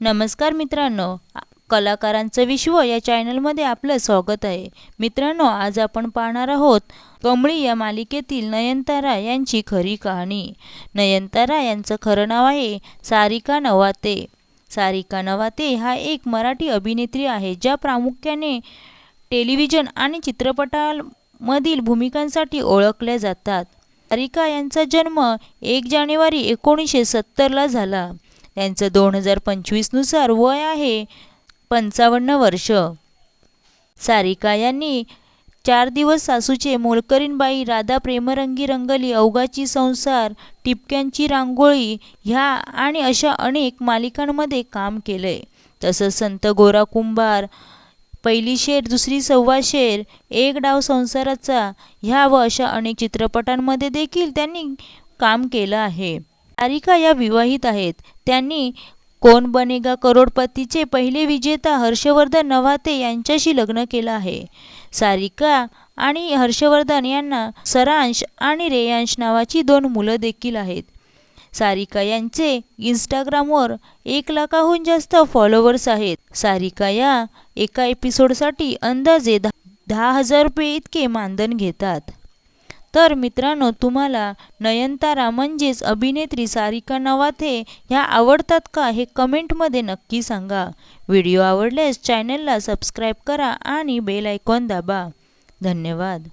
नमस्कार मित्रांनो कलाकारांचं विश्व या चॅनलमध्ये आपलं स्वागत आहे. मित्रांनो आज आपण पाहणार आहोत कमळी या मालिकेतील नयनतारा यांची खरी कहाणी. नयनतारा यांचं खरं नाव आहे सारिका नवाते. सारिका नवाते हा एक मराठी अभिनेत्री आहे ज्या प्रामुख्याने टेलिव्हिजन आणि चित्रपटांमधील भूमिकांसाठी ओळखल्या जातात. सारिका यांचा जन्म एक जानेवारी एकोणीसशे सत्तरला झाला. त्यांचं दोन हजार पंचवीसनुसार वय आहे पंचावन्न वर्ष. सारिका यांनी चार दिवस सासूचे मोलकरीणबाई राधा प्रेमरंगी रंगली अवघाची संसार टिपक्यांची रांगोळी ह्या आणि अशा अनेक मालिकांमध्ये काम केलंय. तसंच संत गोरा कुंभार पहिली शेर दुसरी सव्वा शेर एक डाव संसाराचा ह्या व अशा अनेक चित्रपटांमध्ये देखील त्यांनी काम केलं आहे. सारिका या विवाहित आहेत. त्यांनी कोण बनेगा करोडपतीचे पहिले विजेता हर्षवर्धन नवाते यांच्याशी लग्न केलं आहे. सारिका आणि हर्षवर्धन यांना सरांश आणि रेयांश नावाची दोन मुलं देखील आहेत. सारिका यांचे इंस्टाग्रामवर एक लाखाहून जास्त फॉलोअर्स आहेत. सारिका या एका एपिसोडसाठी अंदाजे दहा हजार रुपये इतके मानधन घेतात. तर मित्रांनो तुम्हाला नयनतारा म्हणजेच अभिनेत्री सारिका नवाथे ह्या आवडतात का हे कमेंटमध्ये नक्की सांगा. व्हिडिओ आवडल्यास चॅनलला सबस्क्राईब करा आणि बेल आयकॉन दाबा. धन्यवाद.